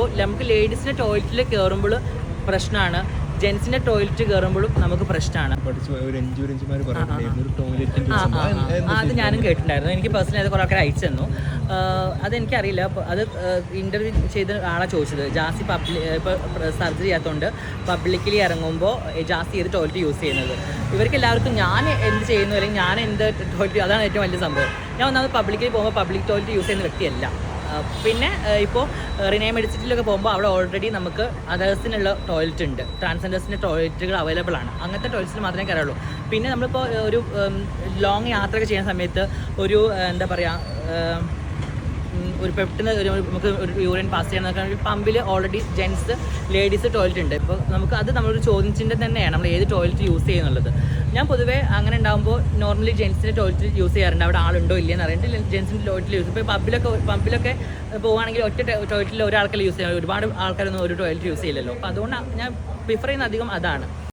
അപ്പോൾ നമുക്ക് ലേഡീസിന്റെ ടോയ്ലറ്റിൽ കയറുമ്പോൾ പ്രശ്നമാണ്. ജെൻസിന്റെ ടോയ്ലറ്റ് കയറുമ്പോഴും നമുക്ക് പ്രശ്നമാണ്. അത് ഞാനും കേട്ടിട്ടുണ്ടായിരുന്നു. എനിക്ക് പേഴ്സണലി അത് കുറേ ആൾക്കാർ അയച്ചു തന്നു. അതെനിക്കറിയില്ല. അത് ഇന്റർവ്യൂ ചെയ്ത ആളാണ് ചോദിച്ചത്. ജാസി പബ്ലിക് ഇപ്പോൾ സർജറി ചെയ്യാത്തതുകൊണ്ട് പബ്ലിക്കലി ഇറങ്ങുമ്പോൾ ജാസി ചെയ്ത് ടോയ്ലറ്റ് യൂസ് ചെയ്യുന്നത്? ഇവർക്ക് എല്ലാവർക്കും ഞാൻ എന്ത് ചെയ്യുന്നു? അല്ലെങ്കിൽ ഞാൻ എന്ത് ടോയ്ലറ്റ് അതാണ് ഏറ്റവും വലിയ സംഭവം. ഞാൻ ഒന്നാമത് പബ്ലിക്കലി പോകുമ്പോൾ പബ്ലിക് ടോയ്ലറ്റ് യൂസ് ചെയ്യുന്ന വ്യക്തിയല്ല. പിന്നെ ഇപ്പോൾ റിനേ മെഡിസിറ്റിയിലൊക്കെ പോകുമ്പോൾ അവിടെ ഓൾറെഡി നമുക്ക് അതേഴ്സിനുള്ള ടോയ്ലറ്റ് ഉണ്ട്. ട്രാൻസ്ജെൻഡേഴ്സിന്റെ ടോയ്ലറ്റുകൾ അവൈലബിൾ ആണ്. അങ്ങനത്തെ ടോയ്ലറ്റ്സിൽ മാത്രമേ കയറുള്ളൂ പിന്നെ നമ്മളിപ്പോൾ ഒരു ലോങ് യാത്രയൊക്കെ ചെയ്യുന്ന സമയത്ത് ഒരു എന്താ പറയുക ഒരു പെട്ടെന്ന് ഒരു നമുക്ക് ഒരു യൂറിയൻ പാസ് ചെയ്യാൻ ഒരു പമ്പിൽ ഓൾറെഡി ജെൻസ് ലേഡീസ് ടോയ്ലറ്റ് ഉണ്ട്. ഇപ്പോൾ നമുക്ക് അത് നമ്മളൊരു ചോദിച്ചിന്റെ തന്നെയാണ്. നമ്മൾ ഏത് ടോയ്ലറ്റ് യൂസ് ചെയ്യുന്നുള്ളത്. ഞാൻ പൊതുവേ അങ്ങനെ ഉണ്ടാകുമ്പോൾ നോർമലി ജെൻസിന്റെ ടോയ്ലറ്റ് യൂസ് ചെയ്യാറുണ്ട്. അവിടെ ആളുണ്ടോ ഇല്ലയെന്ന് അറിയാണ്ട് ജെൻസിന്റെ ടോയ്ലറ്റ് യൂസ് ഇപ്പോൾ പബ്ബിലൊക്കെ പമ്പിലൊക്കെ പോവുകയാണെങ്കിൽ ഒറ്റ ടോയ്ലറ്റിൽ ഒരാൾക്കല്ലേ യൂസ് ചെയ്യാം ഒരുപാട് ആൾക്കാരൊന്നും ഒരു ടോയ്ലറ്റ് യൂസ് ചെയ്യില്ലല്ലോ. അപ്പോൾ അതുകൊണ്ട് ഞാൻ പ്രിഫർ ചെയ്യുന്ന അധികം അതാണ്.